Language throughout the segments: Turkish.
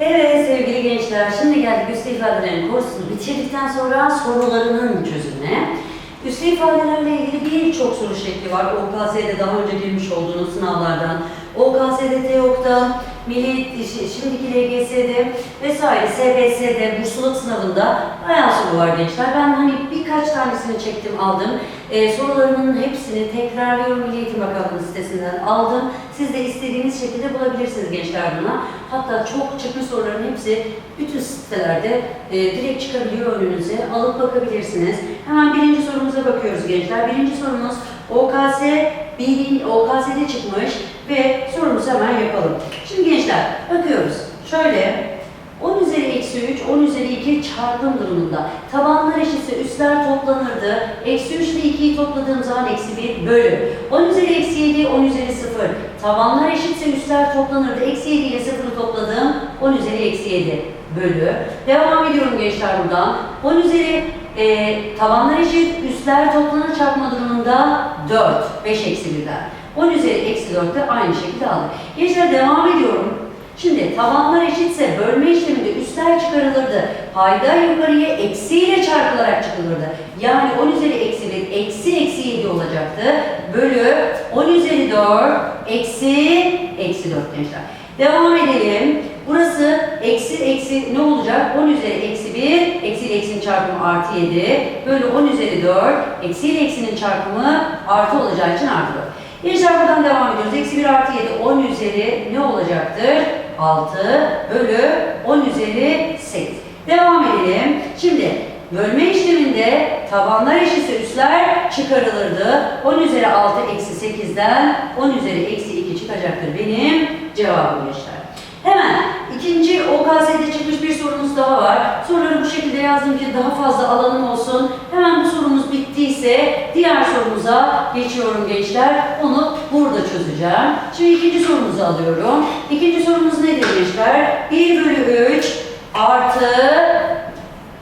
Evet sevgili gençler, şimdi geldik üstü ifadelerin kursunu bitirdikten sonra sorularının çözümüne. Üstü ifadelerle ilgili birçok soru şekli var. OKS'de daha önce girmiş olduğunuz sınavlardan, OKS'de, TEOK'ta, Milli şimdiki LGS'de vesaire SBS'de, bursluluk sınavında bayağı soru var gençler. Ben hani birkaç tanesini çektim, aldım. Ee, sorularının hepsini tekrarlıyorum Milli Eğitim Bakanlığı sitesinden aldım. Siz de istediğiniz şekilde bulabilirsiniz gençler buna. Hatta çok çıkmış soruların hepsi bütün sitelerde e, direkt çıkabiliyor önünüze. Alıp bakabilirsiniz. Hemen birinci sorumuza bakıyoruz gençler. Birinci sorumuz OKS, bilin, OKS'de çıkmış ve sorumuzu hemen yapalım. Şimdi gençler bakıyoruz. Şöyle 10 üzeri eksi 3, 10 üzeri 2 çarpım durumunda. Tabanlar eşitse üstler toplanırdı. Eksi 3 ile 2'yi topladığım zaman eksi 1 bölü. 10 üzeri eksi 7, 10 üzeri 0. Tabanlar eşitse üstler toplanırdı. Eksi 7 ile 0'ı topladığım 10 üzeri eksi 7 bölü. Devam ediyorum gençler buradan. 10 üzeri e, tabanlar eşit, üstler toplanır çarpma durumunda 4. 5 eksi 1'den. 10 üzeri eksi 4 de aynı şekilde aldık. Gençler devam ediyorum. Şimdi tabanlar eşitse bölme işleminde üstler çıkarılırdı. Payda yukarıya eksiyle çarpılarak çıkılırdı. Yani 10 üzeri eksi 1 eksi eksi 7 olacaktı. Bölü 10 üzeri 4 eksi eksi 4 gençler. Devam edelim. Burası eksi eksi ne olacak? 10 üzeri eksi 1 eksi eksinin çarpımı artı 7 bölü 10 üzeri 4 eksi eksinin çarpımı artı olacağı için artı 4. Gençler buradan devam ediyoruz. Eksi 1 artı 7 10 üzeri ne olacaktır? 6 bölü 10 üzeri 8. Devam edelim. Şimdi bölme işleminde tabanlar eşitse üstler çıkarılırdı. 10 üzeri 6 eksi 8'den 10 üzeri eksi 2 çıkacaktır benim cevabım gençler. Hemen ikinci OKS'de çıkmış bir sorumuz daha var. Soruları bu şekilde yazdım ki daha fazla alanım olsun. Hemen bu sorumuz bittiyse diğer sorumuza geçiyorum gençler. Onu burada çözeceğim. Şimdi ikinci sorumuzu alıyorum. İkinci sorumuz nedir gençler? 1 bölü 3 artı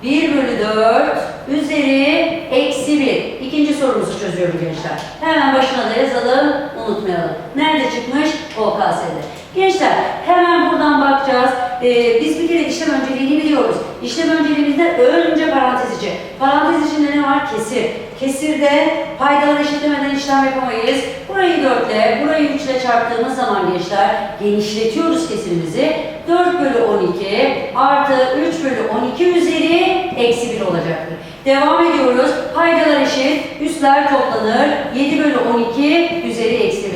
1 bölü 4 üzeri eksi 1. İkinci sorumuzu çözüyorum gençler. Hemen başına da yazalım, unutmayalım. Nerede çıkmış? OKS'de. Gençler hemen buradan bakacağız. Ee, biz bir kere işlem önceliğini biliyoruz. İşlem önceliğimizde önce parantez içi. Parantez içinde ne var? Kesir. Kesirde paydalar eşitlemeden işlem yapamayız. Burayı 4 ile, burayı 3 ile çarptığımız zaman gençler genişletiyoruz kesirimizi. 4 bölü 12 artı 3 bölü 12 üzeri eksi 1 olacaktır. Devam ediyoruz. Paydalar eşit, üstler toplanır. 7 bölü 12 üzeri eksi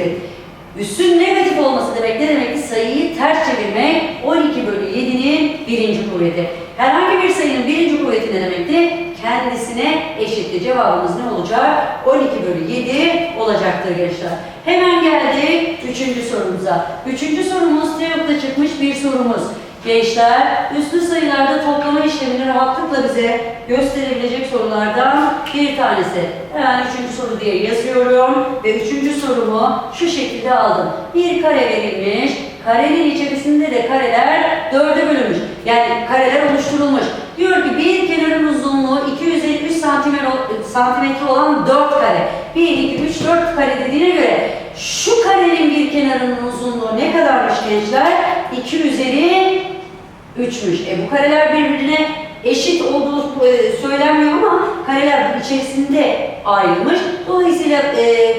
1. Üssün negatif olması demek ne demekti? Sayıyı ters çevirmek 12 bölü 7'nin birinci kuvveti. Herhangi bir sayının birinci kuvveti ne demekti? Kendisine eşitti. Cevabımız ne olacak? 12 bölü 7 olacaktır gençler. Hemen geldik üçüncü sorumuza. Üçüncü sorumuz TEOK'ta çıkmış bir sorumuz. Gençler, üslü sayılarda toplama işlemini rahatlıkla bize gösterebilecek sorulardan bir tanesi. Hemen üçüncü soru diye yazıyorum ve üçüncü sorumu şu şekilde aldım. Bir kare verilmiş, karenin içerisinde de kareler dörde bölünmüş. Yani kareler oluşturulmuş. Diyor ki bir kenarın uzunluğu 253 santimetre, olan 4 kare. 1, 2, 3, 4 kare dediğine göre şu karenin bir kenarının uzunluğu ne kadarmış gençler? 2 üzeri 3'müş. E bu kareler birbirine eşit olduğu e, söylenmiyor ama kareler içerisinde ayrılmış. Dolayısıyla e,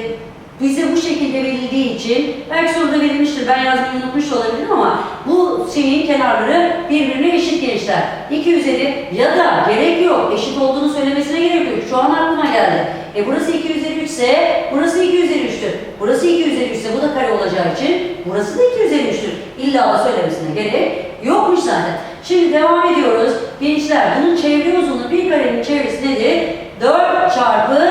bize bu şekilde verildiği için belki soruda verilmiştir ben yazmayı unutmuş olabilirim ama bu şeyin kenarları birbirine eşit gençler. 2 üzeri ya da gerek yok eşit olduğunu söylemesine gerek yok. Şu an aklıma geldi. E burası 2 üzeri 3 ise burası 2 üzeri 3'tür. Burası 2 üzeri 3 ise bu da kare olacağı için burası da 2 üzeri 3'tür. İlla da söylemesine gerek yokmuş zaten. Şimdi devam ediyoruz. Gençler bunun çevre uzunluğu bir karenin çevresi nedir? 4 çarpı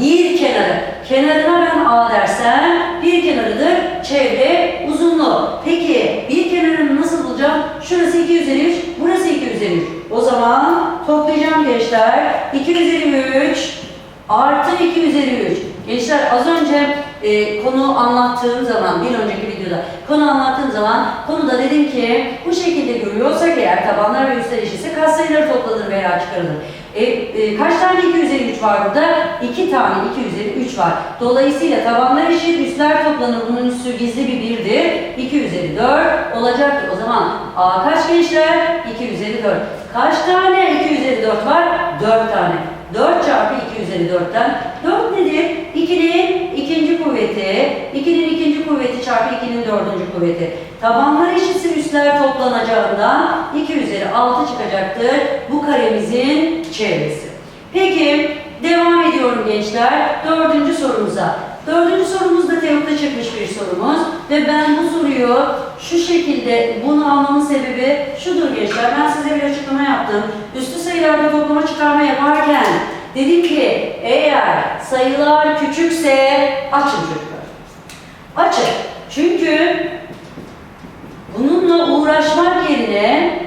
bir kenarı. Kenarına ben A dersem bir kenarıdır çevre uzunluğu. Peki bir kenarını nasıl bulacağım? Şurası 2 üzeri 3, burası 2 üzeri 3. O zaman toplayacağım gençler. 2 üzeri 3 artı 2 üzeri 3. Gençler az önce e, konu anlattığım zaman, bir önceki videoda konu anlattığım zaman konuda dedim ki bu şekilde görüyorsak eğer tabanlar ve üstler eşitse katsayıları toplanır veya çıkarılır. E, e, kaç tane 2 üzeri 3 var burada? 2 tane 2 üzeri 3 var. Dolayısıyla tabanlar eşit, üstler toplanır. Bunun üstü gizli bir birdir. 2 üzeri 4 olacaktır. O zaman A kaç gençler? 2 üzeri 4. Kaç tane 2 üzeri 4 var? 4 tane. 4 çarpı 2 üzeri 4'ten. 4 nedir? 2'nin ikinci kuvveti, 2'nin ikinci kuvveti çarpı 2'nin dördüncü kuvveti. Tabanlar eşitse üstler toplanacağından 2 üzeri 6 çıkacaktır. Bu karemizin çevresi. Peki devam ediyorum gençler. Dördüncü sorumuza. Dördüncü sorumuz da TEOK'ta çıkmış bir sorumuz. Ve ben bu soruyu şu şekilde bunu almamın sebebi şudur gençler. Ben size bir açıklama yaptım. Üstü sayılarda toplama çıkarma yaparken dedim ki eğer sayılar küçükse açın çocuklar. Açın. Çünkü bununla uğraşmak yerine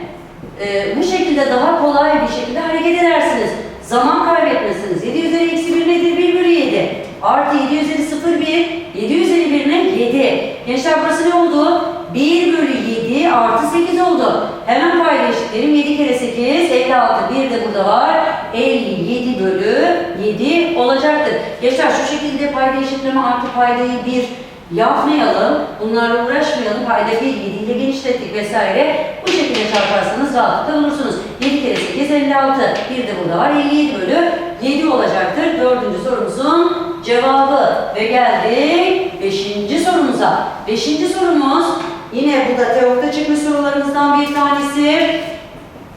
e, bu şekilde daha kolay bir şekilde hareket edersiniz. Zaman kaybetmezsiniz. 7 üzeri eksi 1 nedir? 1 bölü 7. Artı 7 üzeri 0 1. 7 üzeri 1 ne? 7. Gençler burası ne oldu? 1 bölü 7 artı 8 oldu. Hemen eşitleyelim. 7 kere 8 56. 1 de burada var. 57 bölü 7 olacaktır. Gençler şu şekilde payda artı paydayı 1 yapmayalım, bunlarla uğraşmayalım, payda 1, 7 ile genişlettik vesaire. Bu şekilde çarparsanız rahatlıkla bulursunuz. 7 kere 8, 56. Bir de burada var, 57 bölü 7 olacaktır. Dördüncü sorumuzun cevabı. Ve geldik beşinci sorumuza. Beşinci sorumuz, yine bu da teoride çıkmış sorularımızdan bir tanesi.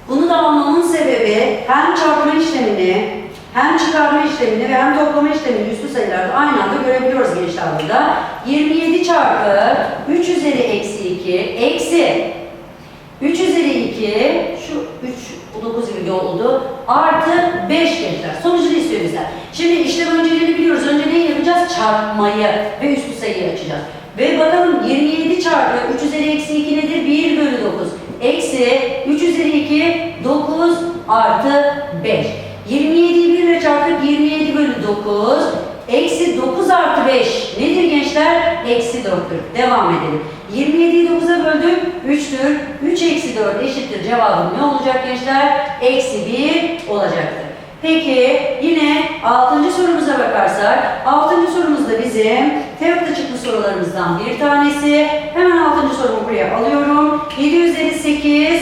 Bunu da almamın sebebi hem çarpma işlemini hem çıkarma işlemini ve hem toplama işlemini üstü sayılarda aynı anda görebiliyoruz gençler burada. 27 çarpı 3 üzeri eksi 2 eksi 3 üzeri 2 şu 3 bu 9 gibi oldu artı 5 gençler. Sonucunu istiyor bizden. Şimdi işlem önceliğini biliyoruz. Önce neyi yapacağız? Çarpmayı ve üstü sayıyı açacağız. Ve bakalım 27 çarpı 3 üzeri eksi 2 nedir? 1 bölü 9. Eksi 3 üzeri 2 9 artı 5. 27'yi 1 ile çarptık 27 bölü 9. Eksi 9 artı 5 nedir gençler? Eksi 4'tür. Devam edelim. 27'yi 9'a böldük 3'tür. 3 eksi 4 eşittir. Cevabım ne olacak gençler? Eksi 1 olacaktır. Peki yine 6. sorumuza bakarsak 6. sorumuz da bizim TEOK'ta çıkmış sorularımızdan bir tanesi. Hemen 6. sorumu buraya alıyorum. 7 üzeri 8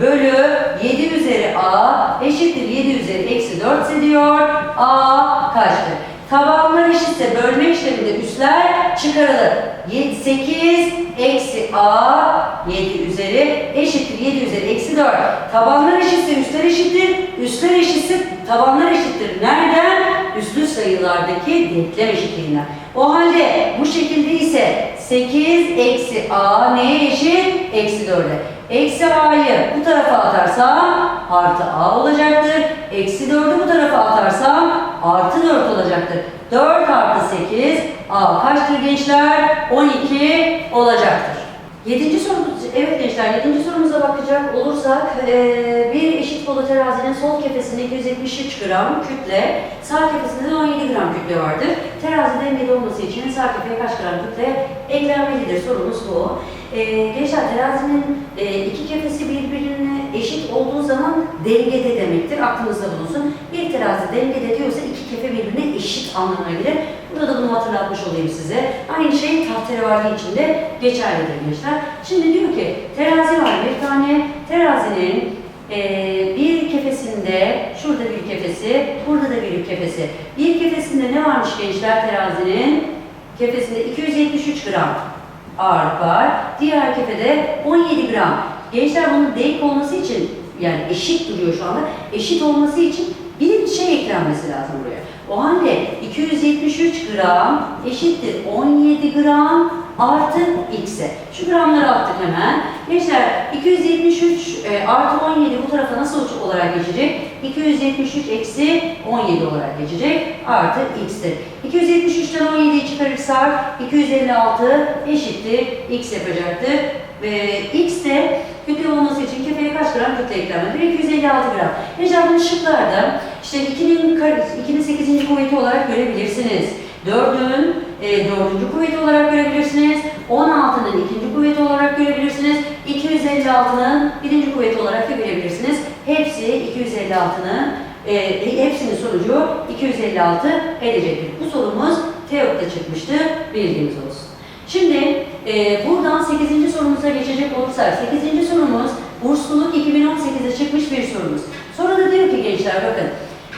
bölü 7 üzeri a eşittir 7 üzeri eksi 4 ise diyor a kaçtır? Tabanlar eşitse bölme işleminde üstler çıkarılır. 7, 8 eksi a 7 üzeri eşittir 7 üzeri eksi 4. Tabanlar eşitse üstler eşittir. Üstler eşitse tabanlar eşittir. Nereden? Üstlü sayılardaki denklem eşitliğinden. O halde bu şekilde ise 8 eksi a neye eşit? Eksi 4'e. Eksi a'yı bu tarafa atarsam artı a olacaktır. Eksi 4'ü bu tarafa atarsam artı 4 olacaktır. 4 artı 8 a kaçtır gençler? 12 olacaktır. Yedinci sorumuz, evet gençler yedinci sorumuza bakacak olursak bir eşit kolu terazinin sol kefesinde 273 gram kütle, sağ kefesinde de 17 gram kütle vardır. Terazi dengeli olması için sağ kefeye kaç gram kütle eklenmelidir sorumuz bu. Eee gençler terazinin eee, iki kefesi birbirine eşit olduğu zaman dengede demektir. Aklınızda bulunsun. Bir terazi dengede diyorsa iki kefe birbirine eşit anlamına gelir. Burada da bunu hatırlatmış olayım size. Aynı şey tahterevalli için de geçerlidir gençler. Şimdi diyor ki terazi var bir tane terazinin eee, bir kefesinde şurada bir kefesi, burada da bir kefesi. Bir kefesinde ne varmış gençler terazinin? Kefesinde 273 gram ağırlık var. Diğer kefede 17 gram. Gençler bunun denk olması için yani eşit duruyor şu anda. Eşit olması için bir şey eklenmesi lazım buraya. O halde 273 gram eşittir 17 gram artı x'e. Şu gramları attık hemen. Gençler 273 e, artı 17 bu tarafa nasıl olarak geçecek? 273 eksi 17 olarak geçecek. Artı x'tir. 273'ten 17'yi çıkarırsak 256 eşittir x yapacaktır. Ve x de kütle olması için kefeye kaç gram kütle eklenmeli? 256 gram. Bunu şıklarda işte 2'nin 2'nin 8. kuvveti olarak görebilirsiniz. 4'ün e, 4. kuvveti olarak görebilirsiniz. 16'nın ikinci kuvveti olarak görebilirsiniz. 256'nın birinci kuvveti olarak da görebilirsiniz. Hepsi 256'nın e, hepsinin sonucu 256 edecektir. Bu sorumuz TEOK'ta çıkmıştı. Bilginiz olsun. Şimdi Ee, buradan 8. sorumuza geçecek olursak, 8. sorumuz bursluluk 2018'de çıkmış bir sorumuz. Sonra da diyor ki gençler bakın,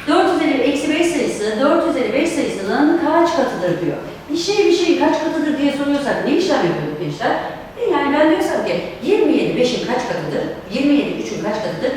4 üzeri eksi 5 sayısı 4 üzeri 5 sayısının kaç katıdır diyor. Bir şey bir şey kaç katıdır diye soruyorsak ne işlem yapıyorduk gençler? E Yani ben diyorsam ki 27 5'in kaç katıdır? 27 3'ün kaç katıdır?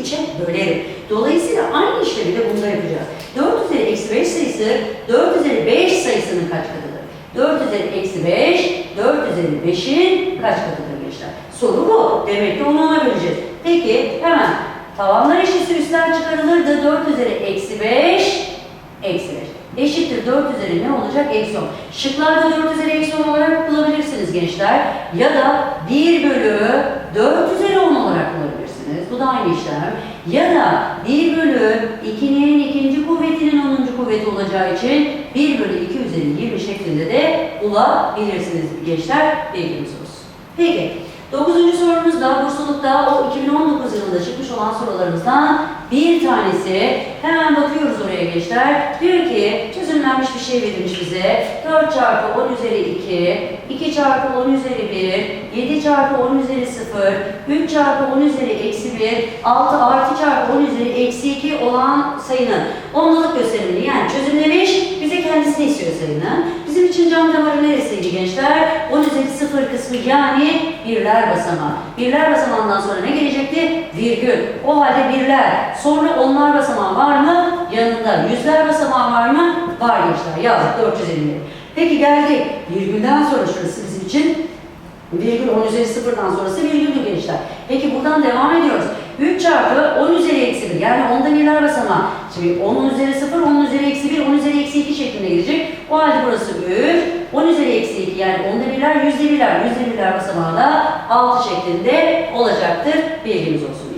27 3'e bölerim. Dolayısıyla aynı işlemi de bunda yapacağız. 4 üzeri eksi 5 sayısı 4 üzeri 5 sayısının kaç katıdır? 4 üzeri eksi 5, 4 üzeri 5'in kaç katıdır gençler? Soru bu. Demek ki onu ona böleceğiz. Peki hemen tavanlar eşitse üstler çıkarılırdı. 4 üzeri eksi 5, eksi 5. Eşittir 4 üzeri ne olacak? Eksi 10. Şıklarda 4 üzeri eksi 10 olarak bulabilirsiniz gençler. Ya da 1 bölü 4 üzeri 10 olarak bulabilirsiniz. Bu da aynı işlem. Ya da 1 bölü 2'nin ikinci kuvvetinin 10. kuvveti olacağı için 1 bölü 2 üzeri 20 şeklinde de bulabilirsiniz gençler. Bilginiz olsun. Peki. Dokuzuncu sorumuz da burslulukta o 2019 yılında çıkmış olan sorularımızdan bir tanesi. Hemen bakıyoruz oraya gençler. Diyor ki çözümlenmiş bir şey verilmiş bize. 4 çarpı 10 üzeri 2, 2 çarpı 10 üzeri 1, 7 çarpı 10 üzeri 0, 3 çarpı 10 üzeri eksi 1, 6 artı çarpı 10 üzeri eksi 2 olan sayının onluluk gösterimini yani çözümlemiş. Bize kendisini istiyor sayının. Bizim için cam damarı neresiydi gençler? 10 üzeri 0 kısmı yani birler basamağı. Birler basamağından sonra ne gelecekti? Virgül. O halde birler. Sonra onlar basamağı var mı? Yanında. Yüzler basamağı var mı? Var gençler. Yazdık 450. Peki geldik. Virgülden sonra şurası bizim için Virgül 10 üzeri sıfırdan sonrası virgüldü gençler. Peki buradan devam ediyoruz. 3 çarpı 10 üzeri eksi 1 yani onda birler basamağı. Şimdi 10 üzeri 0, 10 üzeri eksi 1, 10 üzeri eksi 2 şeklinde gelecek. O halde burası 3, 10 üzeri eksi 2 yani onda birler, yüzde birler, yüzde birler basamağı da 6 şeklinde olacaktır. Bilginiz olsun.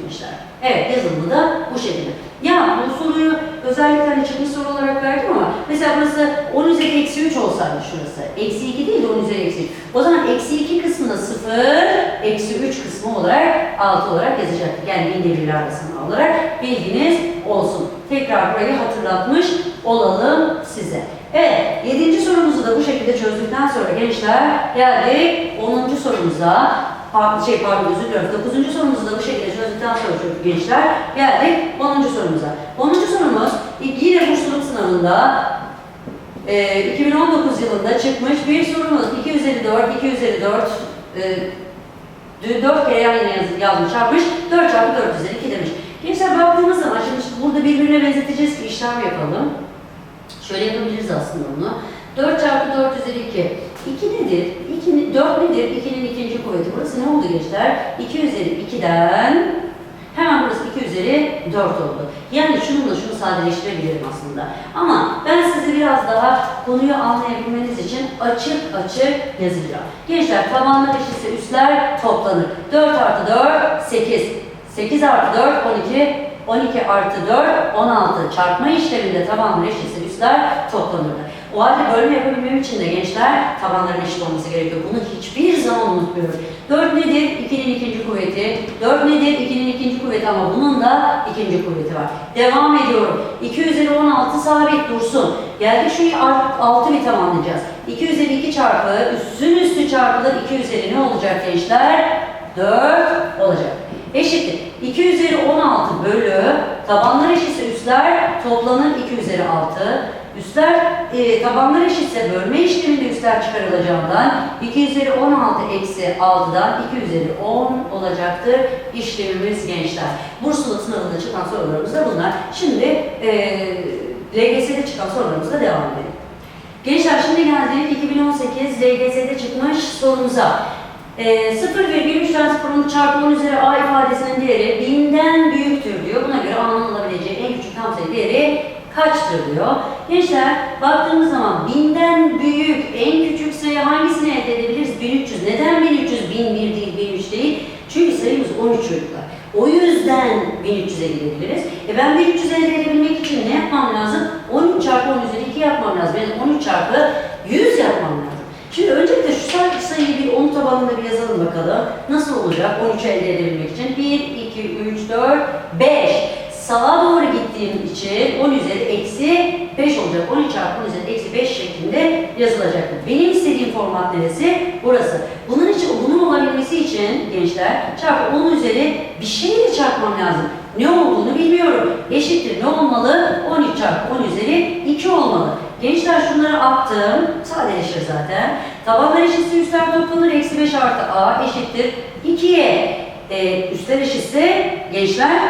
Evet yazılımı da bu şekilde. Ya bu soruyu özellikle hani çıkmış soru olarak verdim ama mesela burası 10 üzeri eksi 3 olsaydı şurası. Eksi 2 değil de 10 üzeri eksi 3. O zaman eksi 2 kısmında 0, eksi 3 kısmı olarak 6 olarak yazacaktık. Yani binde birler basamağı olarak bilginiz olsun. Tekrar burayı hatırlatmış olalım size. Evet, 7. sorumuzu da bu şekilde çözdükten sonra gençler geldik 10. sorumuza. Pardon, şey pardon özür diliyorum. 9. sorumuzu da bu şekilde sonra çocuk gençler geldik 10. sorumuza. 10. sorumuz yine bursluluk sınavında e, 2019 yılında çıkmış bir sorumuz. 2 üzeri 4, 2 üzeri 4 e, 4 kere yan yana yaz- yazmış, çarpmış. 4 çarpı 4 üzeri 2 demiş. Gençler baktığımız zaman şimdi burada birbirine benzeteceğiz ki işlem yapalım. Şöyle yapabiliriz aslında bunu. 4 çarpı 4 üzeri 2. 2 nedir? 2, 4 nedir? 2'nin ikinci kuvveti. Burası ne oldu gençler? 2 üzeri 2'den hemen burası 2 üzeri 4 oldu. Yani şununla şunu sadeleştirebilirim aslında. Ama ben size biraz daha konuyu anlayabilmeniz için açık açık yazacağım. Gençler tabanlar eşitse üstler toplanır. 4 artı 4 8. 8 artı 4 12. 12 artı 4, 16 çarpma işleminde tabanlar eşitse üstler toplanırlar. O halde bölme yapabilmem için de gençler tabanların eşit olması gerekiyor. Bunu hiçbir zaman unutmuyoruz. 4 nedir? 2'nin ikinci kuvveti. 4 nedir? 2'nin ikinci kuvveti ama bunun da ikinci kuvveti var. Devam ediyorum. 2 üzeri 16 sabit dursun. Geldik şurayı 6 bir tamamlayacağız. 2 üzeri 2 çarpı üstün üstü çarpılır 2 üzeri ne olacak gençler? 4 olacak. Eşittir. 2 üzeri 16 bölü tabanlar eşitse üstler toplanır 2 üzeri 6. Üstler e, tabanlar eşitse bölme işleminde üstler çıkarılacağından 2 üzeri 16 eksi 6'dan 2 üzeri 10 olacaktır işlemimiz gençler. Bursluluk sınavında çıkan sorularımız da bunlar. Şimdi e, LGS'de çıkan sorularımızla devam edelim. Gençler şimdi geldik 2018 LGS'de çıkmış sorumuza. E, 0,3 transporunun çarpı 10 üzeri a ifadesinin değeri binden büyüktür diyor. Buna göre a'nın alabileceği en küçük tam sayı değeri kaçtır diyor. Gençler baktığımız zaman binden büyük en küçük sayı hangisini elde edebiliriz? 1300. Neden 1300? 1001 değil 1003 değil. Çünkü sayımız 13 çocuklar. O yüzden 1300'e gidebiliriz. E ben 1300 elde edebilmek için ne yapmam lazım? 13 çarpı 10 üzeri 2 yapmam lazım. Yani 13 çarpı 100 yapmam lazım. Şimdi öncelikle şu say- sayıyı bir 10 tabanında bir yazalım bakalım. Nasıl olacak 13'ü elde edebilmek için? 1, 2, 3, 4, 5. sağa doğru gittiğim için 10 üzeri eksi 5 olacak. 12 çarpı 10 üzeri eksi 5 şeklinde yazılacaktır. Benim istediğim format neresi? Burası. Bunun için, bunun olabilmesi için gençler çarpı 10 üzeri bir şeyle çarpmam lazım. Ne olduğunu bilmiyorum. Eşittir ne olmalı? 12 çarpı 10 üzeri 2 olmalı. Gençler şunları attım. Sadeleşir zaten. Tabanlar eşitse üstler toplanır. Eksi 5 artı a eşittir 2'ye. E, üstler eşitse gençler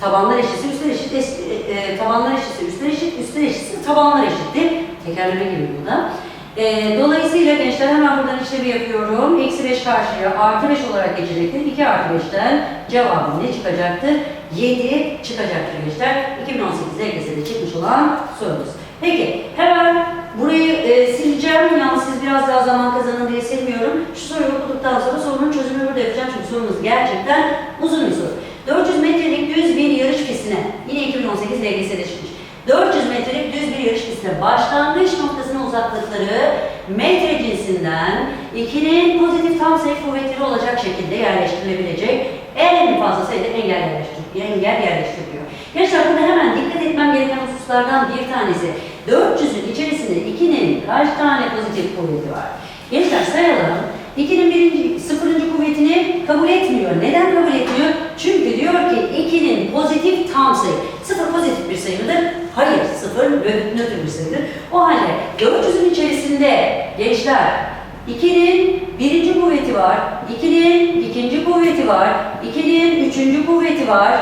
tabanlar eşitse üstler eşit, es- e, e, tabanlar eşitse üstler eşit, üstler eşitse tabanlar eşittir. Tekerleme gibi bu da. E, dolayısıyla gençler hemen buradan işlemi yapıyorum. Eksi 5 karşıya artı 5 olarak geçecektir. 2 artı 5'ten cevabım ne çıkacaktır? 7 çıkacaktır gençler. 2018 LGS'de çıkmış olan sorumuz. Peki hemen burayı e, sileceğim. Yalnız siz biraz daha zaman kazanın diye silmiyorum. Şu soruyu okuduktan sonra sorunun çözümünü burada yapacağım. Çünkü sorumuz gerçekten uzun bir soru. 400 metrelik düz bir yarış pistine, yine 2018 LGS'de çıkmış. 400 metrelik düz bir yarış pistine başlangıç noktasına uzaklıkları metre cinsinden 2'nin pozitif tam sayı kuvvetleri olacak şekilde yerleştirilebilecek en fazla sayıda engel yerleştiriyor. Engel yerleştiriyor. Gençler burada hemen dikkat etmem gereken hususlardan bir tanesi 400'ün içerisinde 2'nin kaç tane pozitif kuvveti var? Gençler sayalım. 2'nin birinci, sıfırıncı kuvvetini kabul etmiyor. Neden kabul etmiyor? Çünkü diyor ki 2'nin pozitif tam sayı. Sıfır pozitif bir sayı mıdır? Hayır, sıfır nö- nötr sayıdır. O halde 400'ün içerisinde gençler 2'nin birinci kuvveti var, 2'nin ikinci kuvveti var, 2'nin üçüncü kuvveti var,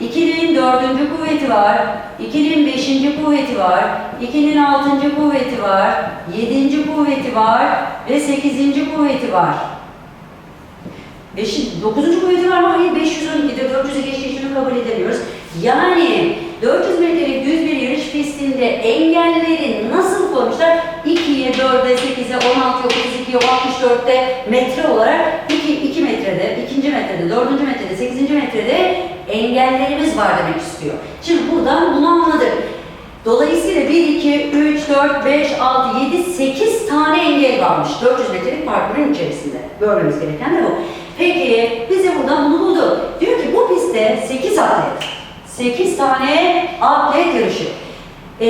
2'nin dördüncü kuvveti var, 2'nin beşinci kuvveti var, 2'nin altıncı kuvveti var, yedinci kuvveti var ve sekizinci kuvveti var. Beşin, dokuzuncu kuvveti var mı? Hayır, 512'de 400'e geçtiği kabul edemiyoruz. Yani 400 metrelik pistinde engelleri nasıl koymuşlar? 2'ye, 4'e, 8'e, 16'ya, 32'ye, 64'te metre olarak 2, 2 metrede, 2. metrede, 4. metrede, 8. metrede engellerimiz var demek istiyor. Şimdi buradan bunu anladık. Dolayısıyla 1, 2, 3, 4, 5, 6, 7, 8 tane engel varmış 400 metrelik parkurun içerisinde. Görmemiz gereken de bu. Peki biz de buradan bunu bulduk. Diyor ki bu pistte 8 atlet. 8 tane atlet. Ee,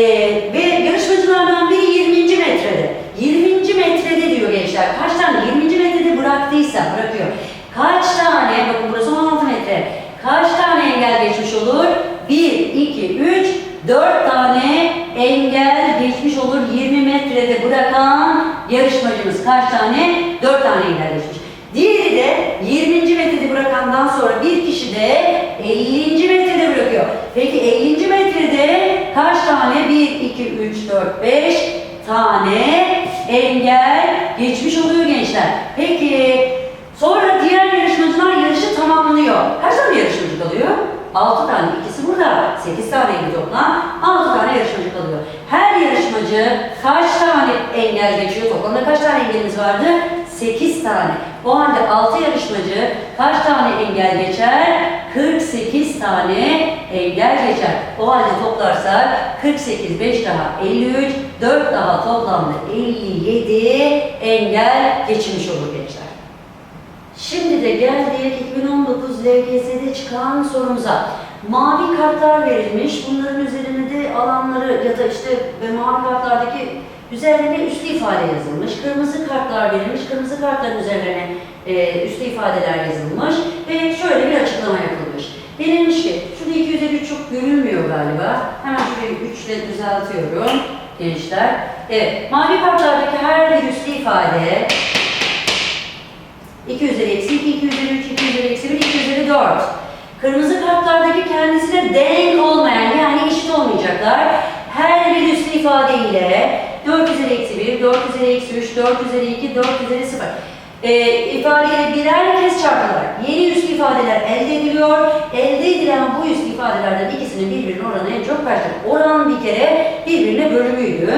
ve yarışmacılardan biri 20. metrede. 20. metrede diyor gençler. Kaç tane 20. metrede bıraktıysa bırakıyor. Kaç tane, bakın burası 16 metre. Kaç tane engel geçmiş olur? 1, 2, 3, 4 tane engel geçmiş olur 20 metrede bırakan yarışmacımız. Kaç tane? 4 tane engel geçmiş. Diğeri de 20. metrede bırakandan sonra bir kişi de 50. metrede bırakıyor. Peki 50. metrede kaç tane? 1, 2, 3, 4, 5 tane engel geçmiş oluyor gençler. Peki sonra diğer yarışmacılar yarışı tamamlıyor. Kaç tane yarışmacı kalıyor? 6 tane, ikisi burada. 8 taneydi toplam. 6 tane yarışmacı kalıyor. Her yarışmacı kaç tane engel geçiyor? Toplamda kaç tane engelimiz vardı? 8 tane. O halde 6 yarışmacı kaç tane engel geçer? 48 tane engel geçer. O halde toplarsak 48, 5 daha 53, 4 daha toplamda 57 engel geçmiş olur gençler. Şimdi de geldik 2019 LGS'de çıkan sorumuza. Mavi kartlar verilmiş. Bunların üzerine de alanları ya da işte mavi kartlardaki üzerlerine üslü ifade yazılmış. Kırmızı kartlar verilmiş. Kırmızı kartların üzerlerine e, üslü ifadeler yazılmış. Ve şöyle bir açıklama yapılmış. Denilmiş ki, şurada 2 üzeri 3 çok görünmüyor galiba. Hemen şurayı 3 ile düzeltiyorum gençler. Evet, mavi kartlardaki her bir üslü ifade 2 üzeri eksi 2, 2 üzeri 3, 2 üzeri eksi 1, 2 üzeri 4. Kırmızı kartlardaki kendisine denk olmayan yani eşit olmayacaklar. Her bir üslü ifade ile 4 üzeri eksi 1, 4 üzeri eksi 3, 4 üzeri 2, 4 üzeri 0 e, ifadeyle birer kez çarpılarak yeni üslü ifadeler elde ediliyor. Elde edilen bu üslü ifadelerden ikisinin birbirine oranı en çok kaçtır? Oran bir kere birbirine bölümüydü.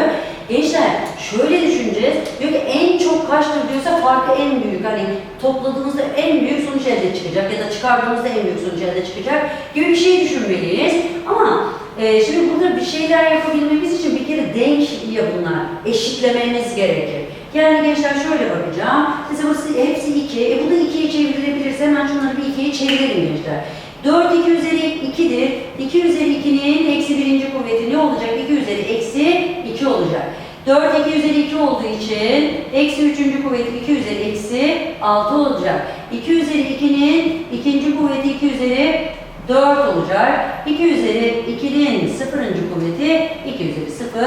Gençler şöyle düşüneceğiz. Diyor ki en çok kaçtır diyorsa farkı en büyük. Hani topladığımızda en büyük sonuç elde çıkacak ya da çıkardığımızda en büyük sonuç elde çıkacak gibi bir şey düşünmeliyiz. Ama e, şimdi burada bir şeyler yapabilmemiz için bir kere denk ya bunlar. Eşitlememiz gerekir. Yani gençler şöyle bakacağım. Mesela burası hepsi 2. E bu da 2'ye çevrilebilirse hemen şunları bir 2'ye çevirelim gençler. 4 2 üzeri 2'dir. 2 üzeri 2'nin eksi birinci kuvveti ne olacak? 2 üzeri eksi 2 olacak. 4 2 üzeri 2 olduğu için eksi üçüncü kuvveti 2 üzeri eksi 6 olacak. 2 üzeri 2'nin ikinci kuvveti 2 üzeri 4 olacak. 2 üzeri 2'nin sıfırıncı kuvveti 2 üzeri 0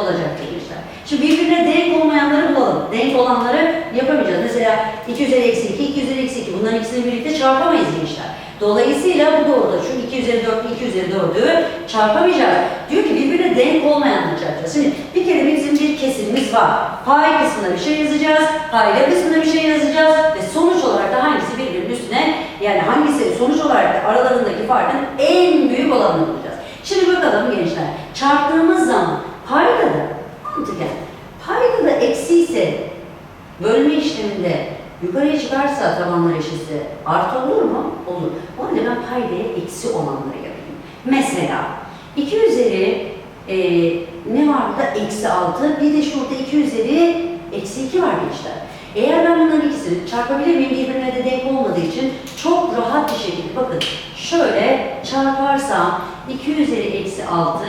olacak gençler. Şimdi birbirine denk olmayanları bulalım. Denk olanları yapamayacağız. Mesela 2 üzeri eksi 2, 2 üzeri eksi 2. Bunların ikisini birlikte çarpamayız gençler. Dolayısıyla bu doğruda şu 2 üzeri 4, 2 üzeri 4'ü çarpamayacağız. Diyor ki birbirine denk olmayanları çarpacağız. Şimdi bir kere bizim bir kesimimiz var. Pay kısmına bir şey yazacağız, payla kısmına bir şey yazacağız ve sonuç olarak da hangisi birbirinin üstüne yani hangisi sonuç olarak da aralarındaki farkın en büyük olanını bulacağız. Şimdi bakalım gençler. Çarptığımız zaman payda da mantıken payda da eksi ise bölme işleminde yukarıya çıkarsa tabanlar eşitse artı olur mu? Olur. O halde ben paydaya eksi olanları yapayım. Mesela 2 üzeri e, ne var burada? Eksi 6. Bir de şurada 2 üzeri eksi 2 var gençler. Eğer ben bunların ikisini çarpabilir miyim? Birbirine de denk olmadığı için çok rahat bir şekilde bakın şöyle çarparsam 2 üzeri eksi 6,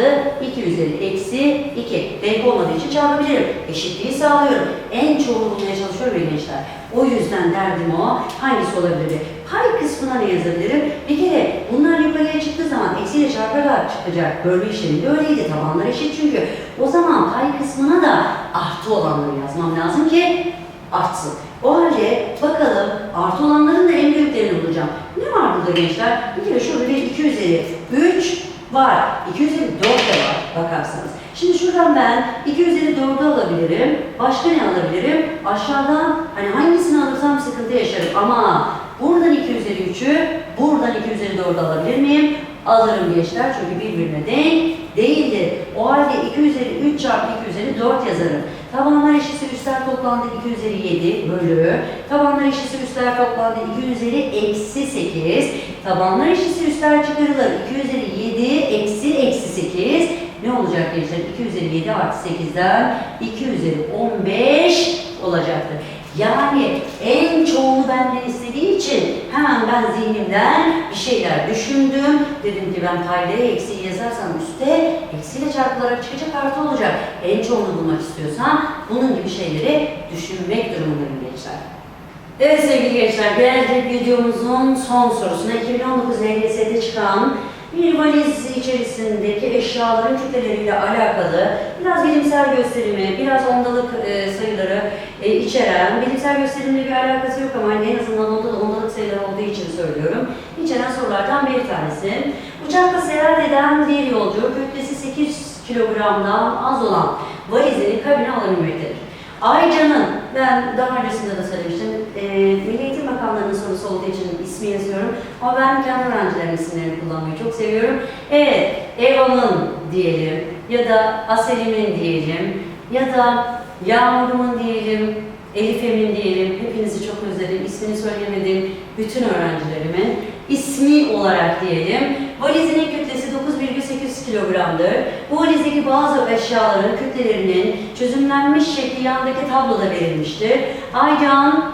2 üzeri eksi 2. Denk olmadığı için çarpabilirim. Eşitliği sağlıyorum. En çoğunu bulmaya çalışıyorum gençler. O yüzden derdim o. Hangisi olabilir? Pay kısmına ne yazabilirim? Bir kere bunlar yukarıya çıktığı zaman eksiyle çarparak çıkacak. Bölme işleminde öyleydi. Tabanlar eşit çünkü. O zaman pay kısmına da artı olanları yazmam lazım ki artsın. O halde bakalım artı olanların da en büyüklerini bulacağım. Ne var burada gençler? Bir kere şurada bir 2 üzeri 3 var. 2 üzeri 4 de var bakarsanız. Şimdi şuradan ben 2 üzeri 4'ü alabilirim. Başka ne alabilirim? Aşağıdan hani hangisini alırsam sıkıntı yaşarım. Ama buradan 2 üzeri 3'ü, buradan 2 üzeri 4'ü alabilir miyim? Alırım gençler çünkü birbirine denk değildir. O halde 2 üzeri 3 çarpı 2 üzeri 4 yazarım. Tabanlar eşitse üstler toplandı 2 üzeri 7 bölü. Tabanlar eşitse üstler toplandı 2 üzeri eksi 8. Tabanlar eşitse üstler çıkarılır. 2 üzeri 7 eksi eksi 8. Ne olacak gençler? 2 üzeri 7 artı 8'den 2 üzeri 15 olacaktır. Yani en çoğunu benden istediği için hemen ben zihnimden bir şeyler düşündüm. Dedim ki ben paydaya eksiği yazarsam üstte eksiyle çarpılarak çıkacak artı olacak. En çoğunu bulmak istiyorsan bunun gibi şeyleri düşünmek durumundayım gençler. Evet sevgili gençler, geldik videomuzun son sorusuna. 2019 LGS'de çıkan bir valiz içerisindeki eşyaların kütleleriyle alakalı biraz bilimsel gösterimi, biraz ondalık e, sayıları e, içeren, bilimsel gösterimle bir alakası yok ama en azından onda da ondalık sayıları olduğu için söylüyorum. İçeren sorulardan bir tanesi. Uçakla seyahat eden bir yolcu kütlesi 8 kilogramdan az olan valizini kabine alabilmektedir. Aycan'ın, ben daha öncesinde de söylemiştim, e, Milli Eğitim Bakanlığı'nın sorusu olduğu için ismi yazıyorum. Ama ben kendi öğrencilerimin isimlerini kullanmayı çok seviyorum. Evet, Eva'nın diyelim ya da Aselim'in diyelim ya da Yağmur'un diyelim, Elif'emin diyelim. Hepinizi çok özledim, ismini söylemedim. Bütün öğrencilerimin ismi olarak diyelim. Valizinin kütlesi 9,8 kilogramdır. Bu valizdeki bazı eşyaların kütlelerinin çözümlenmiş şekli yandaki tabloda verilmiştir. Aycan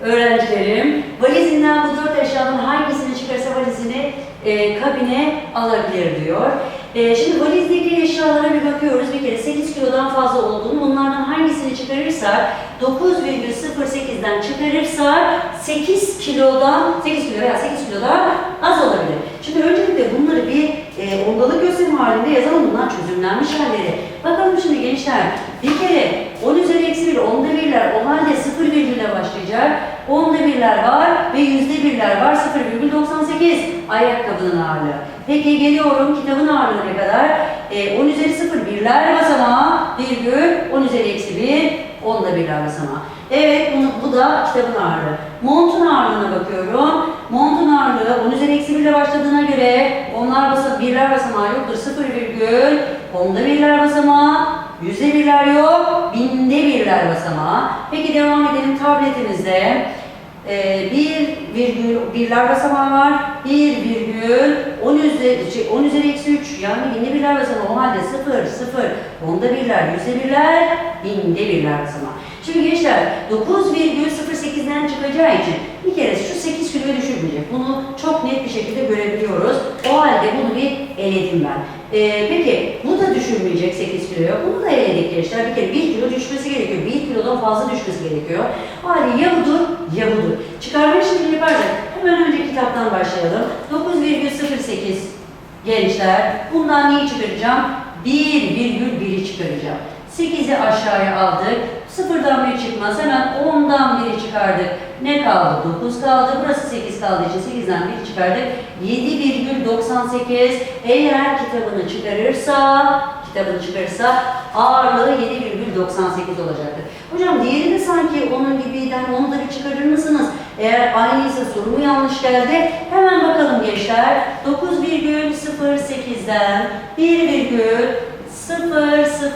öğrencilerim valizinden bu dört eşyanın hangisini çıkarsa valizini e, kabine alabilir diyor. E, şimdi valizdeki eşyalara bir bakıyoruz. Bir kere 8 kilodan fazla olduğunu, bunlardan hangisini çıkarırsak 9,08'den çıkarırsak 8 kilodan 8 kilo veya 8 kilodan az olabilir. Şimdi öncelikle bunları bir e, ondalık gösterim halinde yazalım. Bunlar çözümlenmiş halleri. Bakalım şimdi gençler. Bir kere 10 üzeri eksi 1, onda birler. O halde 0 virgülle başlayacak. Onda birler var ve yüzde birler var. 0,98 ayakkabının ağırlığı. Peki geliyorum kitabın ağırlığı ne kadar? E, 10 üzeri 0 birler basamağı virgül 10 üzeri eksi 1 onda birler basamağı. Evet bunu, bu da kitabın ağırlığı. Montun ağırlığına bakıyorum. Montun ağırlığı 10 üzeri eksi 1 ile başladığına göre onlar basa, birler basamağı yoktur. 0 virgül onda birler basamağı Yüzde birler yok, binde birler basamağı. Peki devam edelim tabletimizde. Ee, bir virgül birler basamağı var. Bir virgül on üzeri, şey, on üzeri eksi üç yani binde birler basamağı. O halde sıfır, sıfır, onda birler, yüzde birler, binde birler basamağı. Şimdi gençler 9,08'den çıkacağı için bir kere şu 8 kiloya düşürmeyecek. Bunu çok net bir şekilde görebiliyoruz. O halde bunu bir eledim ben. Ee, peki bu da düşürmeyecek 8 kiloya. Bunu da eledik gençler. Bir kere 1 kilo düşmesi gerekiyor. 1 kilodan fazla düşmesi gerekiyor. O halde ya budur ya budur. Çıkarma işlemi yaparsak hemen önce kitaptan başlayalım. 9,08 gençler. Bundan neyi çıkaracağım? 1,1'i çıkaracağım. 8'i aşağıya aldık. Sıfırdan bir çıkmaz. Hemen 10'dan biri çıkardık. Ne kaldı? 9 kaldı. Burası 8 kaldığı için 8'den 1 çıkardık. 7,98 eğer kitabını çıkarırsa kitabını çıkarırsa ağırlığı 7,98 olacaktır. Hocam diğeri de sanki onun gibiyden onu da bir çıkarır mısınız? Eğer aynıysa soru mu yanlış geldi? Hemen bakalım gençler. 9,08'den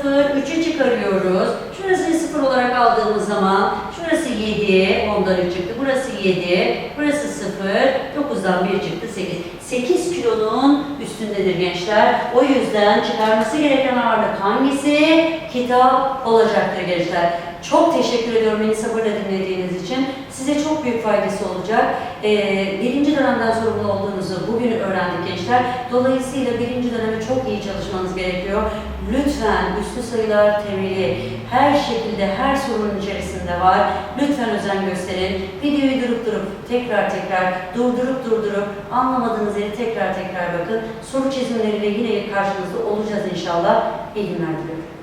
1,003'ü çıkarıyoruz. Şurasını 0 olarak aldığımız zaman şurası 7, ondan 3 çıktı. Burası 7, burası 0, 9'dan 1 çıktı 8. 8 kilonun üstündedir gençler. O yüzden çıkarması gereken ağırlık hangisi? Kitap olacaktır gençler. Çok teşekkür ediyorum beni sabırla dinlediğiniz için. Size çok büyük faydası olacak. Ee, birinci dönemden sorumlu olduğunuzu bugün öğrendik gençler. Dolayısıyla birinci dönemi çok iyi çalışmanız gerekiyor. Lütfen üstü sayılar temeli her şekilde her sorunun içerisinde var. Lütfen özen gösterin. Videoyu durup durup tekrar tekrar durdurup durdurup anlamadığınız yeri tekrar tekrar bakın. Soru çözümleriyle yine karşınızda olacağız inşallah. İyi günler diliyorum.